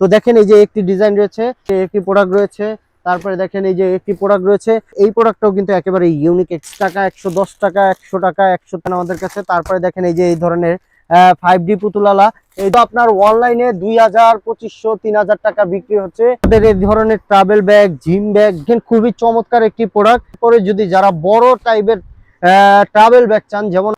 তো দেখেন এই যে একটি ডিজাইন রয়েছে, একটি প্রোডাক্ট রয়েছে, তারপরে দেখেন এই যে একটি প্রোডাক্ট রয়েছে, এই প্রোডাক্টটাও কিন্তু একেবারে ইউনিক একশো টাকা একশো দশ টাকা, একশো টাকা, একশো আমাদের কাছে। তারপরে দেখেন এই যে এই ধরনের ফাইভ ডি পুতুলালা, এই তো আপনার অনলাইনে দুই হাজার পঁচিশশো, তিন হাজার টাকা বিক্রি হচ্ছে। আমাদের এই ধরনের ট্রাভেল ব্যাগ জিম ব্যাগ খুবই চমৎকার একটি প্রোডাক্ট পরে যদি যারা বড় টাইপের ট্রাভেল ব্যাগ চান, যেমন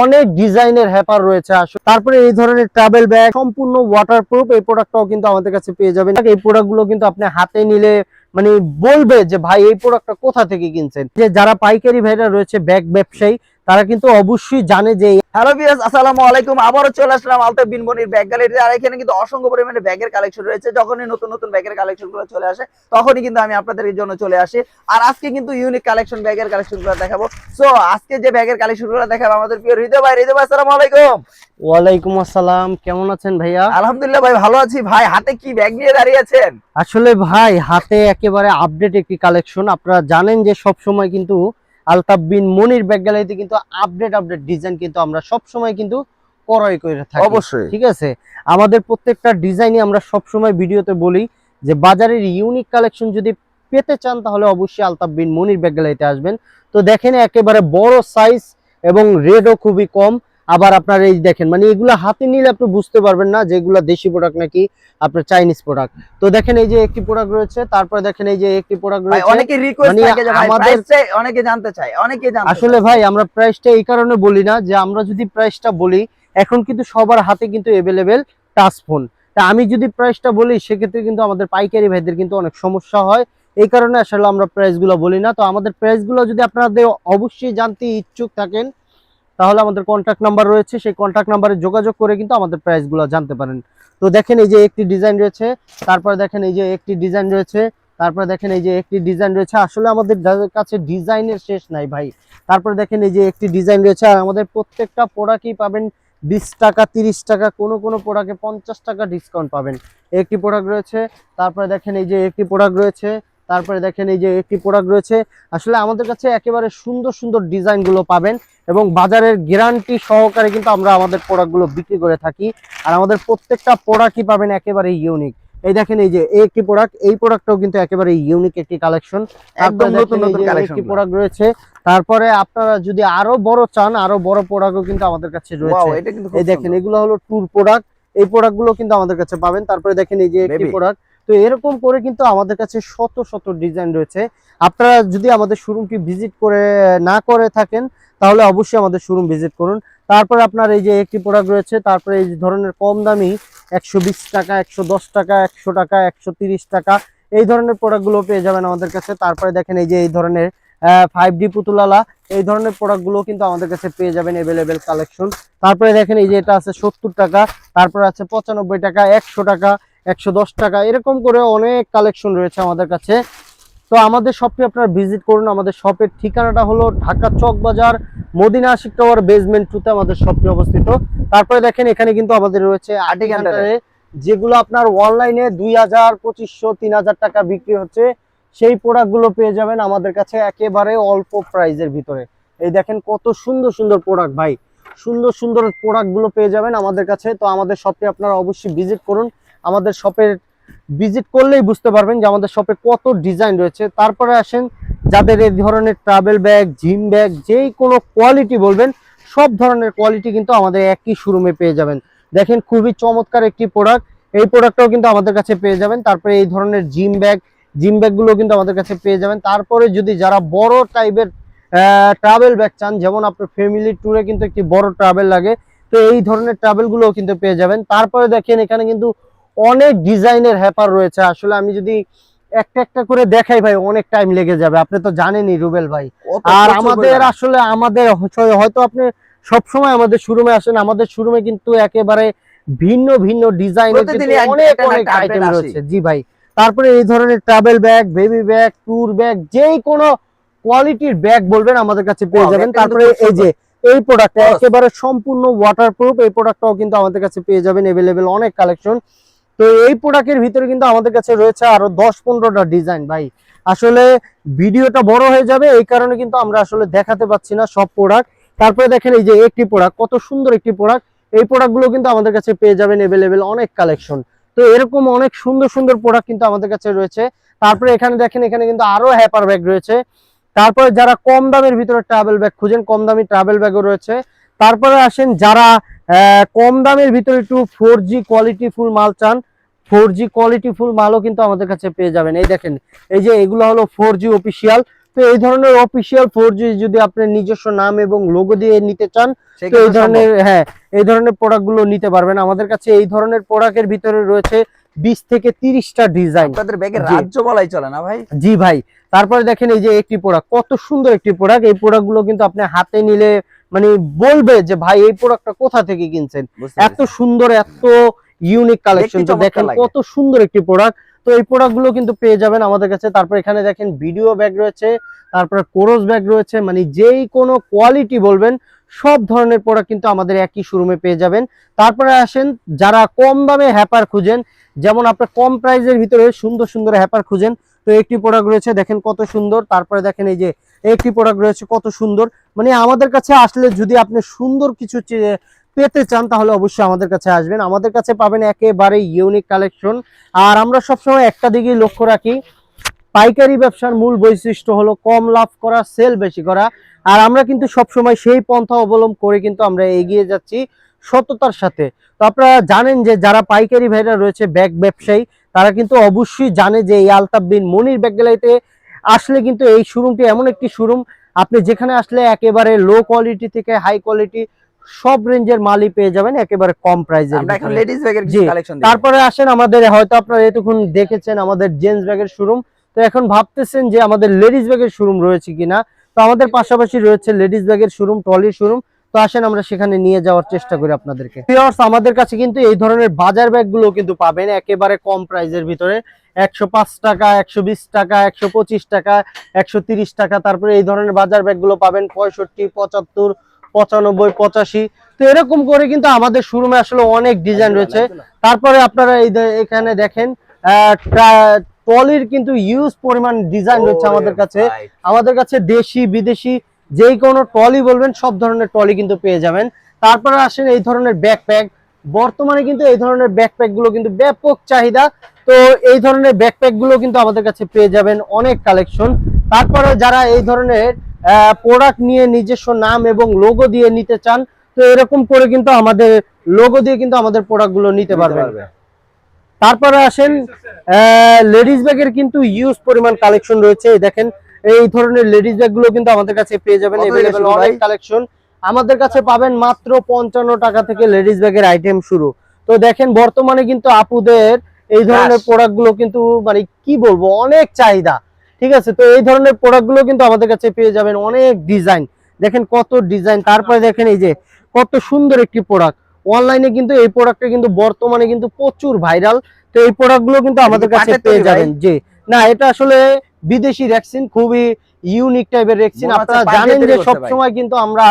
অনেক ডিজাইনের হ্যাপার রয়েছে আসলে। তারপরে এই ধরনের ট্রাভেল ব্যাগ সম্পূর্ণ ওয়াটার প্রুফ এই প্রোডাক্টটাও কিন্তু আমাদের কাছে পেয়ে যাবেন। এই প্রোডাক্টগুলো কিন্তু আপনি হাতে নিলে মানে বলবে যে, ভাই, এই প্রোডাক্টটা কোথা থেকে কিনছেন? যে, যারা পাইকারি ভাইরা রয়েছে ব্যাগ ব্যবসায়ী তারা কিন্তু অবশ্যই জানে যে হ্যালো ভিউয়ার্স আসসালামু আলাইকুম। আবারও চলে আসলাম আলতা বিন বনির ব্যাগ গ্যালারিতে আর এখানে কিন্তু অসংখ্য পরিমাণে ব্যাগের কালেকশন রয়েছে। যখনই নতুন নতুন ব্যাগের কালেকশনগুলো চলে আসে তখনই কিন্তু আমি আপনাদের জন্য চলে আসি। আর আজকে কিন্তু ইউনিক কালেকশন ব্যাগের কালেকশনগুলো দেখাবো। সো আজকে যে ব্যাগের কালেকশনগুলো দেখাবো আমাদের প্রিয় হৃদয় ভাই। হৃদয় ভাই আসসালামু আলাইকুম। ওয়ালাইকুম আসসালাম। কেমন আছেন ভাইয়া? আলহামদুলিল্লাহ ভাই ভালো আছি। ভাই হাতে কি ব্যাগ নিয়ে দাঁড়িয়ে আছেন? আসলে ভাই হাতে একেবারে আপডেট একটি কালেকশন আপনারা জানেন যে সব সময় কিন্তু আলতাফ বিন মনির ব্যাগ গ্যালারিতে কিন্তু আপডেট আপডেট ডিজাইন কিন্তু আমরা সব সময় কিন্তু ক্রয় করে থাকি। অবশ্যই। ঠিক আছে? আমাদের প্রত্যেকটা ডিজাইনই আমরা সব সময় ভিডিওতে বলি যে বাজারের ইউনিক কালেকশন যদি পেতে চান তাহলে অবশ্যই আলতাফ বিন মনির ব্যাগ গ্যালারিতে আসবেন। তো দেখেন একেবারে বড় সাইজ এবং রেডও খুবই কম। আবার আপনার এই দেখেন মানে এগুলো হাতে নিলে আপনি বুঝতে পারবেন না যে এগুলো দেশি প্রোডাক্ট নাকি আপনার চাইনিজ প্রোডাক্ট তো দেখেন এই যে একটি প্রোডাক্ট রয়েছে তারপরে দেখেন এই যে একটি প্রোডাক্ট রয়েছে অনেকে রিকোয়েস্ট মানে থাকে যে ভাই আমাদের- প্রাইস চাই অনেকে জানতে চায় অনেকে জানতে আসলে ভাই আমরা প্রাইসটা এই কারণে বলি না যে আমরা যদি প্রাইসটা বলি এখন কিন্তু সবার হাতে কিন্তু এভেলেবেল টাচ ফোন তা আমি যদি প্রাইসটা বলি সেক্ষেত্রে কিন্তু আমাদের পাইকারি ভাইদের কিন্তু অনেক সমস্যা হয়। এই কারণে আসলে আমরা প্রাইসগুলো বলি না। তো আমাদের প্রাইসগুলো যদি আপনাদের অবশ্যই জানতে ইচ্ছুক থাকেন তাহলে আমাদের কন্ট্যাক্ট নাম্বার রয়েছে, সেই কন্ট্যাক্ট নাম্বারে যোগাযোগ করে কিন্তু আমাদের প্রাইসগুলো জানতে পারেন। তো দেখেন এই যে একটি ডিজাইন রয়েছে, তারপরে দেখেন এই যে একটি ডিজাইন রয়েছে, তারপরে দেখেন এই যে একটি ডিজাইন রয়েছে। আসলে আমাদের কাছে ডিজাইনের শেষ নাই ভাই, তারপরে দেখেন এই যে একটি ডিজাইন রয়েছে, আর আমাদের প্রত্যেকটা প্রোডাক্টই পাবেন বিশ টাকা, তিরিশ টাকা, কোনো কোনো প্রোডাক্টে পঞ্চাশ টাকা ডিসকাউন্ট পাবেন। একটি প্রোডাক্ট রয়েছে, তারপরে দেখেন এই যে একটি প্রোডাক্ট রয়েছে, তারপরে দেখেন এই যে একটি প্রোডাক্ট রয়েছে। আসলে আমাদের কাছে একেবারে সুন্দর সুন্দর ডিজাইনগুলো পাবেন। এবং বাজারের গ্যারান্টি সহকারে কিন্তু আমরা আমাদের প্রোডাক্টগুলো বিক্রি করে থাকি। আর আমাদের প্রত্যেকটা প্রোডাক্টই পাবেন একেবারে ইউনিক এই দেখেন এই যে এই একটি প্রোডাক্ট এই প্রোডাক্টটাও কিন্তু একেবারে ইউনিক একটি কালেকশন একদম নতুন নতুন কালেকশন প্রোডাক্ট রয়েছে। তারপরে আপনারা যদি আরও বড় চান আরও বড় প্রোডাক্টও কিন্তু আমাদের কাছে রয়েছে। এই দেখেন এগুলো হলো ট্যুর প্রোডাক্ট এই প্রোডাক্টগুলো কিন্তু আমাদের কাছে পাবেন। তারপরে দেখেন এই যে একটি প্রোডাক্ট তো এরকম করে কিন্তু আমাদের কাছে শত শত ডিজাইন রয়েছে। আপনারা যদি আমাদের শোরুমটি ভিজিট করে, না করে থাকেন, তাহলে অবশ্যই আমাদের শোরুম ভিজিট করুন। তারপরে আপনার এই যে একটি প্রোডাক্ট রয়েছে, তারপরে এই ধরনের কম দামি, একশো বিশ টাকা, একশো দশ টাকা, একশো টাকা একশো টাকা, এই ধরনের প্রোডাক্টগুলো পেয়ে যাবেন আমাদের কাছে। তারপরে দেখেন এই যে এই ধরনের ফাইভ ডি পুতুলালা, এই ধরনের প্রোডাক্টগুলো কিন্তু আমাদের কাছে পেয়ে যাবেন অ্যাভেলেবেল কালেকশন তারপরে দেখেন এই যে এটা আছে সত্তর টাকা, তারপরে আছে পঁচানব্বই টাকা, একশো টাকা একশো দশ টাকা এরকম করে অনেক কালেকশন রয়েছে আমাদের কাছে। তো আমাদের শপটি আপনারা ভিজিট করুন। আমাদের শপের ঠিকানাটা হলো ঢাকা চক বাজার মদিনা আশিক টাওয়ার বেসমেন্ট টুতে আমাদের শপটি অবস্থিত। তারপরে দেখেন এখানে কিন্তু আমাদের রয়েছে আটি ঘন্টারে যেগুলো আপনার অনলাইনে দুই হাজার পঁচিশশো তিন হাজার টাকা বিক্রি হচ্ছে। সেই প্রোডাক্টগুলো পেয়ে যাবেন আমাদের কাছে একেবারে অল্প প্রাইজের ভিতরে। এই দেখেন কত সুন্দর সুন্দর প্রোডাক্ট ভাই। সুন্দর সুন্দর প্রোডাক্টগুলো পেয়ে যাবেন আমাদের কাছে। তো আমাদের শপটি আপনারা অবশ্যই ভিজিট করুন। আমাদের শপের ভিজিট করলেই বুঝতে পারবেন যে আমাদের শপে কত ডিজাইন রয়েছে। তারপরে আসেন, যাদের এই ধরনের ট্রাভেল ব্যাগ জিম ব্যাগ যেই কোনো কোয়ালিটি বলবেন, সব ধরনের কোয়ালিটি কিন্তু আমাদের একই শোরুমে পেয়ে যাবেন। দেখেন খুবই চমৎকার একটি প্রোডাক্ট এই প্রোডাক্টটাও কিন্তু আমাদের কাছে পেয়ে যাবেন। তারপরে এই ধরনের জিম ব্যাগ জিম ব্যাগগুলো কিন্তু আমাদের কাছে পেয়ে যাবেন। তারপরে যদি যারা বড় টাইপের ট্রাভেল ব্যাগ চান, যেমন আপনার ফ্যামিলি ট্যুরে কিন্তু একটি বড় ট্রাভেল লাগে, তো এই ধরনের ট্রাভেলগুলোও কিন্তু পেয়ে যাবেন। তারপরে দেখেন এখানে কিন্তু অনেক ডিজাইনের হ্যাপার রয়েছে। আসলে আমি যদি একটা একটা করে দেখাই ভাই অনেক টাইম লেগে যাবে। আপনি তো জানেনই রুবেল ভাই। আর আমাদের আসলে আমাদের হয়তো আপনি সবসময় আমাদের শোরুমে আসেন আমাদের শোরুমে কিন্তু একেবারে ভিন্ন ভিন্ন ডিজাইনের অনেক অনেক আইটেম রয়েছে। জি ভাই। তারপরে এই ধরনের travel bag baby bag tour bag যেই কোনো কোয়ালিটির ব্যাগ বলবেন আমাদের কাছে পেয়ে যাবেন। তারপরে এই যে এই প্রোডাক্ট Yes. একেবারে সম্পূর্ণ ওয়াটারপ্রুফ এই প্রোডাক্টটাও কিন্তু আমাদের কাছে পেয়ে যাবেন। এভেলেবেল অনেক কালেকশন তো এই প্রোডাক্টের ভিতরে কিন্তু আমাদের কাছে রয়েছে আরও দশ পনেরোটা ডিজাইন ভাই। আসলে ভিডিওটা বড় হয়ে যাবে, এই কারণে কিন্তু আমরা আসলে দেখাতে পাচ্ছি না সব প্রোডাক্ট তারপরে দেখেন এই যে একটি প্রোডাক্ট কত সুন্দর একটি প্রোডাক্ট এই প্রোডাক্টগুলো কিন্তু আমাদের কাছে পেয়ে যাবেন এভেলেবেল অনেক কালেকশন তো এরকম অনেক সুন্দর সুন্দর প্রোডাক্ট কিন্তু আমাদের কাছে রয়েছে। তারপরে এখানে দেখেন, এখানে কিন্তু আরও হ্যাপার ব্যাগ রয়েছে। তারপরে যারা কম দামের ভিতরে ট্রাভেল ব্যাগ খুঁজেন, কম দামি ট্রাভেল ব্যাগও রয়েছে। তারপরে আসেন যারা কম দামের ভিতরে একটু ফোর জি কোয়ালিটি ফুল মাল চান ফোর জি কোয়ালিটি ফুল মালও কিন্তু আমাদের কাছে পেয়ে যাবেন। এই দেখেন এই যে এগুলো হলো ফোর জি অফিসিয়াল তো এই ধরনের অফিসিয়াল ফোর জি যদি আপনার নিজস্ব নাম এবং লোগো দিয়ে নিতে চান তো এই ধরনের হ্যাঁ এই ধরনের প্রোডাক্টগুলো নিতে পারবেন। আমাদের কাছে এই ধরনের প্রোডাক্টের ভিতরে রয়েছে বিশ থেকে তিরিশটা ডিজাইন আপনাদের রাজ্য বলাই চলে না ভাই? জি ভাই তারপরে দেখেন এই যে একটি প্রোডাক্ট কত সুন্দর একটি প্রোডাক্ট এই প্রোডাক্টগুলো কিন্তু আপনি হাতে নিলে মানে বলবে যে ভাই এই প্রোডাক্টটা কোথা থেকে কিনছেন? এত সুন্দর এত ইউনিক কালেকশন তো দেখেন কত সুন্দর একটি প্রোডাক্ট তো এই প্রোডাক্টগুলো কিন্তু পেয়ে যাবেন আমাদের কাছে। তারপর এখানে দেখেন ভিডিও ব্যাগ রয়েছে তারপর কোরস ব্যাগ রয়েছে মানে যেই কোনো কোয়ালিটি বলবেন সব ধরনের প্রোডাক্ট কিন্তু আমাদের একই শোরুমে পেয়ে যাবেন। তারপরে আসেন যারা কম দামে হ্যাপার খুঁজেন যেমন আপনার কম প্রাইসের ভিতরে সুন্দর সুন্দর হ্যাপার খুঁজেন তো একটি প্রোডাক্ট রয়েছে দেখেন কত সুন্দর। তারপরে দেখেন এই যে একটি প্রোডাক্ট রয়েছে কত সুন্দর। মানে আমাদের কাছে আসলে যদি আপনি সুন্দর কিছু পেতে চান তাহলে অবশ্যই আমাদের কাছে আসবেন। আমাদের কাছে পাবেন একেবারে ইউনিক কালেকশন আর আমরা সবসময় একটা দিকেই লক্ষ্য রাখি, পাইকারি ব্যবসার মূল বৈশিষ্ট্য হলো কম লাভ করা সেল বেশি করা। আর আমরা কিন্তু সবসময় সেই পন্থা অবলম্বন করে কিন্তু আমরা এগিয়ে যাচ্ছি সততার সাথে। তো আপনারা জানেন যে যারা পাইকারি ভাইরা রয়েছে ব্যাগ ব্যবসায়ী, তারা কিন্তু অবশ্যই জানে যে এই আলতাফ বিন মনির ব্যাগ গ্যালারিতে আসলে কিন্তু এই শোরুমটি এমন একটি শোরুম আপনি যেখানে আসলে একেবারে লো কোয়ালিটি থেকে হাই কোয়ালিটি সব রেঞ্জের মালই পেয়ে যাবেন একেবারে কম প্রাইসের আমরা এখন লেডিস ব্যাগের কিছু কালেকশন তারপরে আসেন আমাদের হয়তো আপনারা এতক্ষণ দেখেছেন আমাদের জেন্টস ব্যাগের শোরুম তো এখন ভাবতেছেন যে আমাদের লেডিস ব্যাগের শোরুম রয়েছে কিনা। তো আমাদের পাশাপাশি রয়েছে লেডিস ব্যাগের শোরুম ট্রলির শোরুম তো আসেন আমরা সেখানে নিয়ে যাওয়ার চেষ্টা করি আপনাদেরকে। আমাদের কাছে কিন্তু এই ধরনের বাজার ব্যাগগুলো কিন্তু পাবেন একেবারে কম প্রাইসের ভিতরে। একশো পাঁচ টাকা একশো বিশ টাকা একশো পঁচিশ টাকা একশো তিরিশ টাকা। তারপরে এই ধরনের বাজার ব্যাগগুলো পাবেন পঁয়ষট্টি পঁচাত্তর পঁচানব্বই পঁচাশি। তো এরকম করে কিন্তু আমাদের শোরুমে আসলে অনেক ডিজাইন রয়েছে। তারপরে আপনারা এই এখানে দেখেন ট্রলির কিন্তু ইউজ পরিমাণ ডিজাইন রয়েছে আমাদের কাছে। আমাদের কাছে দেশি বিদেশি যেই কোনো ট্রলি বলবেন সব ধরনের ট্রলি কিন্তু পেয়ে যাবেন। তারপরে আসেন এই ধরনের ব্যাকপ্যাক বর্তমানে কিন্তু এই ধরনের ব্যাকপ্যাকগুলো কিন্তু ব্যাপক চাহিদা। তো এই ধরনের ব্যাকপ্যাকগুলো কিন্তু আমাদের কাছে পেয়ে যাবেন অনেক কালেকশন তারপরে যারা এই ধরনের প্রোডাক্ট নিয়ে নিজস্ব নাম এবং লোগো দিয়ে নিতে চান তো এরকম করে কিন্তু আমাদের লোগো দিয়ে কিন্তু আমাদের প্রোডাক্টগুলো নিতে পারবেন। তারপরে আসেন লেডিস ব্যাগের কিন্তু ইউজ পরিমাণ কালেকশন রয়েছে। এই দেখেন এই ধরনের লেডিস ব্যাগগুলো কিন্তু আমাদের কাছে পেয়ে যাবেন থেকে অনেক কালেকশন আমাদের কাছে পাবেন মাত্র পঞ্চান্ন টাকা থেকে লেডিস ব্যাগের আইটেম শুরু। তো দেখেন বর্তমানে কিন্তু আপুদের এই ধরনের। প্রোডাক্টগুলো কিন্তু মানে কি বলব অনেক চাহিদা। ঠিক আছে? তো এই ধরনের প্রোডাক্টগুলো কিন্তু আমাদের কাছে পেয়ে যাবেন অনেক ডিজাইন দেখেন কত ডিজাইন তারপরে দেখেন এই যে কত সুন্দর একটি প্রোডাক্ট অনলাইনে কিন্তু এই প্রোডাক্টটা কিন্তু বর্তমানে কিন্তু প্রচুর ভাইরাল তো এই প্রোডাক্টগুলো কিন্তু আমাদের কাছে পেয়ে যাবেন। জি। না এটা আসলে বিদেশি রেক্সিন খুবই ইউনিক টাইপের হচ্ছে আপনারা জানেন যে সব সময় কিন্তু আমরা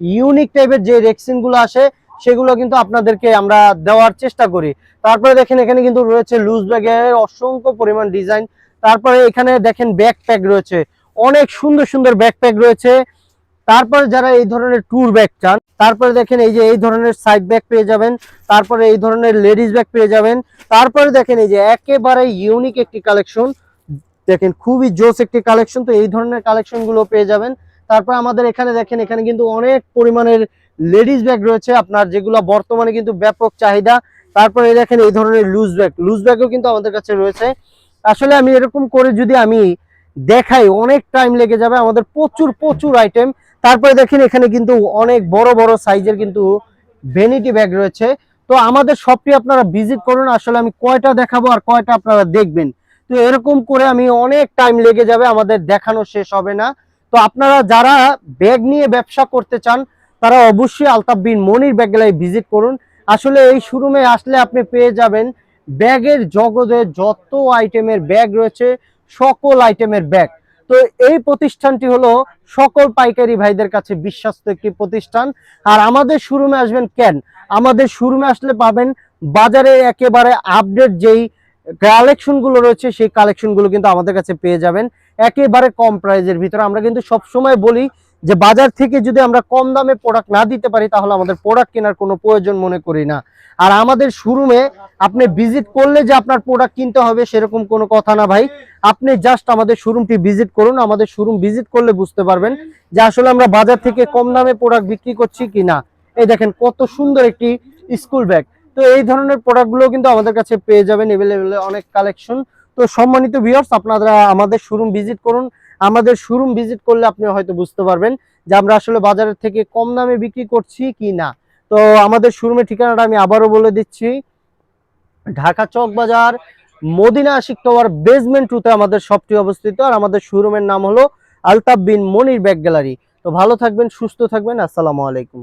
ইউনিক টাইপের যে রেক্সিনগুলো আসে সেগুলো কিন্তু আপনাদেরকে আমরা দেওয়ার চেষ্টা করি। তারপরে দেখেন এখানে কিন্তু রয়েছে লুজ ব্যাগের অসংখ্য পরিমাণ ডিজাইন তারপরে এখানে দেখেন ব্যাকপ্যাক রয়েছে। অনেক সুন্দর সুন্দর ব্যাকপ্যাক রয়েছে। তারপরে যারা এই ধরনের ট্যুর ব্যাগ চান, তারপরে দেখেন এই যে এই ধরনের সাইড ব্যাগ পেয়ে যাবেন, তারপরে এই ধরনের লেডিস ব্যাগ পেয়ে যাবেন। তারপরে দেখেন এই যে একেবারে ইউনিক একটি কালেকশন দেখেন খুবই জোস একটি কালেকশন তো এই ধরনের কালেকশনগুলো পেয়ে যাবেন। তারপর আমাদের এখানে দেখেন, এখানে কিন্তু অনেক পরিমাণের লেডিস ব্যাগ রয়েছে। আপনার যেগুলো বর্তমানে কিন্তু ব্যাপক চাহিদা। তারপরে দেখেন এই ধরনের লুজ ব্যাগ লুজ ব্যাগও কিন্তু আমাদের কাছে রয়েছে। আসলে আমি এরকম করে যদি আমি দেখাই, অনেক টাইম লেগে যাবে, আমাদের প্রচুর প্রচুর আইটেম তারপরে দেখেন এখানে কিন্তু অনেক বড় বড় সাইজের কিন্তু ভ্যানিটি ব্যাগ রয়েছে। তো আমাদের শপটি আপনারা ভিজিট করুন। আসলে আমি কয়টা দেখাবো আর কয়টা আপনারা দেখবেন। তো এরকম করে আমি অনেক টাইম লেগে যাবে, আমাদের দেখানো শেষ হবে না। তো আপনারা যারা ব্যাগ নিয়ে ব্যবসা করতে চান, তারা অবশ্যই আলতাফ বিন মনির ব্যাগ ভিজিট করুন। আসলে এই শোরুমে আসলে আপনি পেয়ে যাবেন ব্যাগের জগতে যত আইটেমের ব্যাগ রয়েছে, সকল আইটেমের ব্যাগ। তো এই প্রতিষ্ঠানটি হলো সকল পাইকারি ভাইদের কাছে বিশ্বস্ত একটি প্রতিষ্ঠান। আর আমাদের শোরুমে আসবেন কেন? আমাদের শোরুমে আসলে পাবেন বাজারে একেবারে আপডেট যেই কালেকশনগুলো রয়েছে, সেই কালেকশনগুলো কিন্তু আমাদের কাছে পেয়ে যাবেন। একেবারে কম প্রাইজের ভিতরে। আমরা কিন্তু সবসময় বলি যে বাজার থেকে যদি আমরা কম দামে প্রোডাক্ট না দিতে পারি, তাহলে আমাদের প্রোডাক্ট কেনার কোনো প্রয়োজন মনে করি না। আর আমাদের শোরুমে আপনি ভিজিট করলে যে আপনার প্রোডাক্ট কিনতে হবে, সেরকম কোনো কথা না ভাই। আপনি জাস্ট আমাদের শোরুমটি ভিজিট করুন, আমাদের শোরুম ভিজিট করলে বুঝতে পারবেন যে আসলে আমরা বাজার থেকে কম দামে প্রোডাক্ট বিক্রি করছি কি না এই দেখেন কত সুন্দর একটি স্কুল ব্যাগ তো এই ধরনের প্রোডাক্টগুলো কিন্তু আমাদের কাছে পেয়ে যাবেন এভেলেবেল অনেক কালেকশন তো সম্মানিত ভিউয়ার্স আপনারা আমাদের শোরুম ভিজিট করুন। আমাদের শোরুম ভিজিট করলে আপনি হয়তো বুঝতে পারবেন যে আমরা আসলে বাজারের থেকে কম দামে বিক্রি করছি কি না। তো আমাদের শোরুমের ঠিকানাটা আমি আবারও বলে দিচ্ছি। ঢাকা চক বাজার, মদিনা আশিক টাওয়ার বেসমেন্ট টুতে আমাদের শপটি অবস্থিত আর আমাদের শোরুমের নাম হলো আলতাফ বিন মনির ব্যাগ গ্যালারি। তো ভালো থাকবেন, সুস্থ থাকবেন, আসসালামু আলাইকুম।